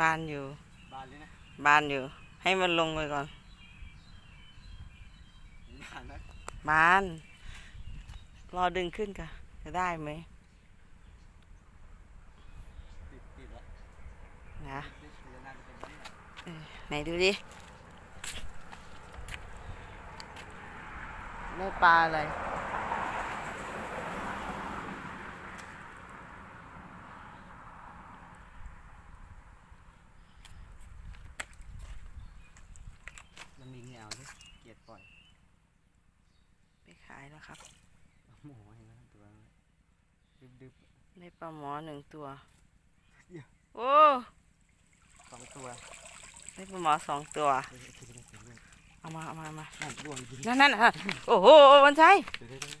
บานอยู่ บานเลยนะ บานอยู่ ให้มันลงไปก่อน บานาน รอดึงขึ้นก่ะ จะได้ไหมนะไหนดูดิ ได้ปลาอะไร เงาด้วยเกลียดปล่อยไปขายแล้วครับเอาหมูให้มันตัวนึงดึบดึบได้ปลาหมอหนึ่งตัวเดี๋ยวโอ้สองตัวได้ปลาหมอสองตัว เดี๋ยวเดี๋ยวเดี๋ยวเดี๋ยวเดี๋ยวเอามาเอามาเอามานั่นรวมจริงนั่นนั่นอะโอ้โหวันชัยเดี๋ยวเดี๋ยวเดี๋ยว